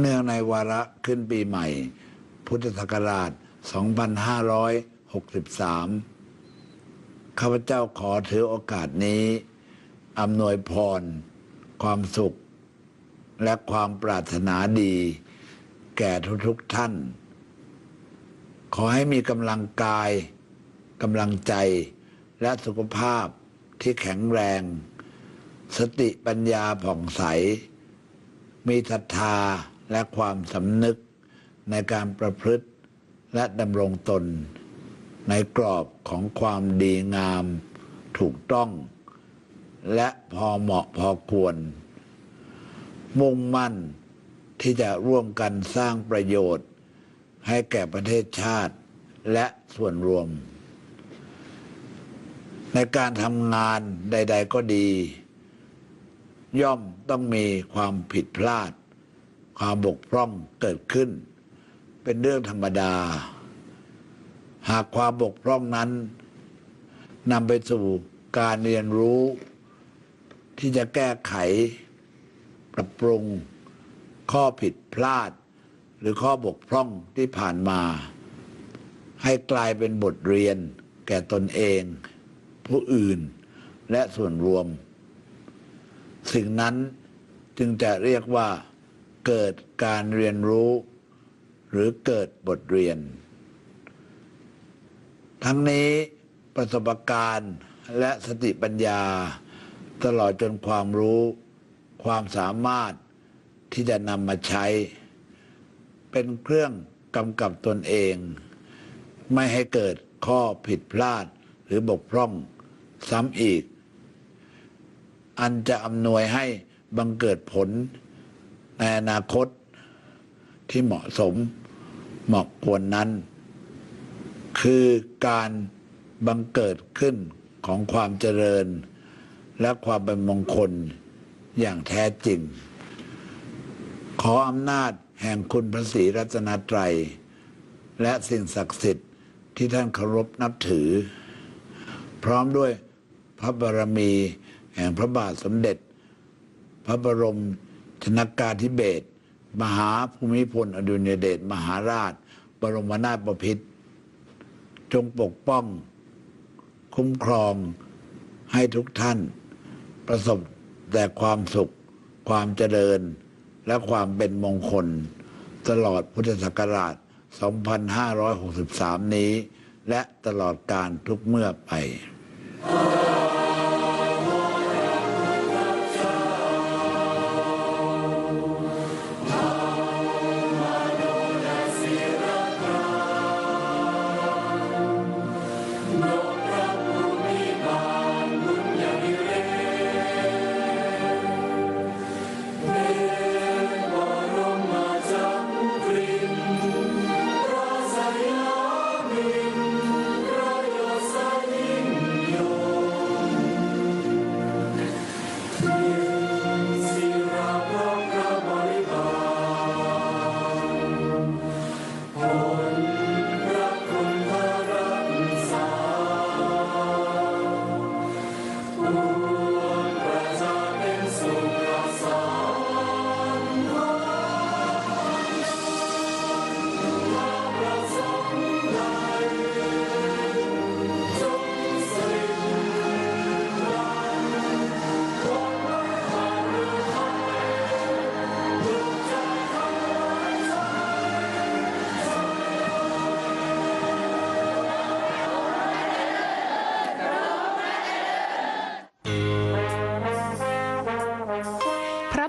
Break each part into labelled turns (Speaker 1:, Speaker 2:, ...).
Speaker 1: เนื่องในวาระขึ้นปีใหม่ พุทธศักราช 2563 ข้าพเจ้าขอถือโอกาสนี้อำนวยพร ความสุข และความปรารถนาดี แก่ทุกๆท่าน ขอให้มีกำลังกายกำลังใจและสุขภาพที่แข็งแรง สติปัญญาผ่องใส มีศรัทธา และความสำนึกในการประพฤติและดำรงตน ในกรอบของความดีงาม ถูกต้อง และพอเหมาะพอควร มุ่งมั่นที่จะร่วมกันสร้างประโยชน์ ให้แก่ประเทศชาติและส่วนรวม ในการทำงานใด ๆ ก็ดี ย่อมต้องมีความผิดพลาด ความบกพร่องเกิดขึ้น เป็นเรื่องธรรมดา หากความบกพร่องนั้นนำไปสู่การเรียนรู้ ที่จะแก้ไข ปรับปรุง ข้อผิดพลาด หรือข้อบกพร่องที่ผ่านมา ให้กลายเป็นบทเรียนแก่ตนเอง ผู้อื่นและส่วนรวม สิ่งนั้นจึงจะเรียกว่า เกิดการเรียนรู้ หรือเกิดบทเรียน ทั้งนี้ประสบการณ์และสติปัญญา ตลอดจนความรู้ ความสามารถที่จะนำมาใช้ เป็นเครื่องกำกับตนเอง ไม่ให้เกิดข้อผิดพลาดหรือบกพร่องซ้ำอีก อันจะอำนวยให้บังเกิดผล ในอนาคตที่เหมาะสมเหมาะควรนั้น คือการบังเกิดขึ้นของความเจริญ และความเป็นมงคลอย่างแท้จริง ขออำนาจแห่งคุณพระศรีรัตนตรัย และสิ่งศักดิ์สิทธิ์ที่ท่านเคารพนับถือ พร้อมด้วยพระบารมีแห่งพระบาทสมเด็จ พระบรม ชนกาธิเบศมหาภูมิพลอดุลยเดชมหาราช บรมนาถบพิตรจงปกป้อง คุ้มครองให้ทุกท่าน ประสบแต่ความสุข ความเจริญ และความเป็นมงคล ตลอดพุทธศักราช 2563 นี้ และตลอดการทุกเมื่อไป
Speaker 2: พ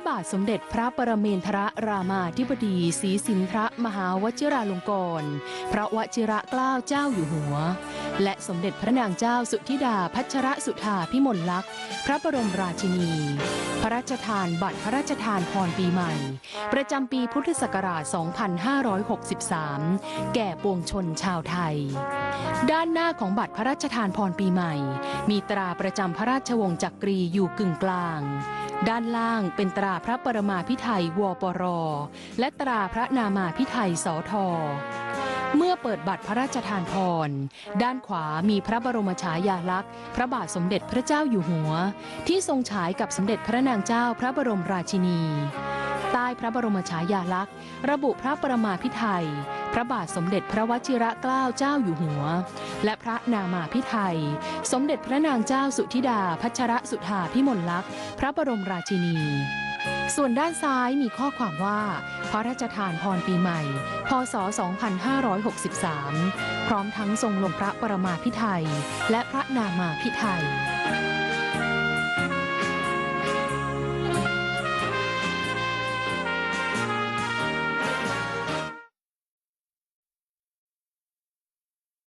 Speaker 2: บาทสมเด็จพระปรเมนทรรามาธิบดีศรีสินทรมหาวชิราลงกรณ์พระวชิระเกล้าเจ้าอยู่หัว และสมเด็จพระนางเจ้าสุธิดาพัชรสุธาพิมลลักษณ์พระบรมราชินี พระราชทานบัตรพระราชทานพรปีใหม่ ประจำปีพุทธศักราช 2563 แก่ปวงชนชาวไทย ด้านหน้าของบัตรพระราชทานพรปีใหม่ มีตราประจำพระราชวงศ์จักรีอยู่กึ่งกลาง ด้านล่างเป็นตราพระปรมาพิไทยวปร และตราพระนามาพิไทยสอทเมื่อเปิดบัตรพระราชทานพร ด้านขวามีพระบรมฉายาลักษณ์ พระบาทสมเด็จพระเจ้าอยู่หัว ที่ทรงฉายกับสมเด็จพระนางเจ้าพระบรมราชินี ใต้พระบรมฉายาลักษณ์ ระบุพระประมาพิไทย พระบาทสมเด็จพระวชิระเกล้าเจ้าอยู่หัว และพระนามาพิไทย สมเด็จพระนางเจ้าสุธิดา พัชรสุธาพิมลลักษณ์ พระบรมราชินี ส่วนด้านซ้ายมีข้อความว่า พระราชทานพรปีใหม่ พศ 2563 พร้อมทั้งทรงลงพระประมาพิไทยและพระนามาพิไทย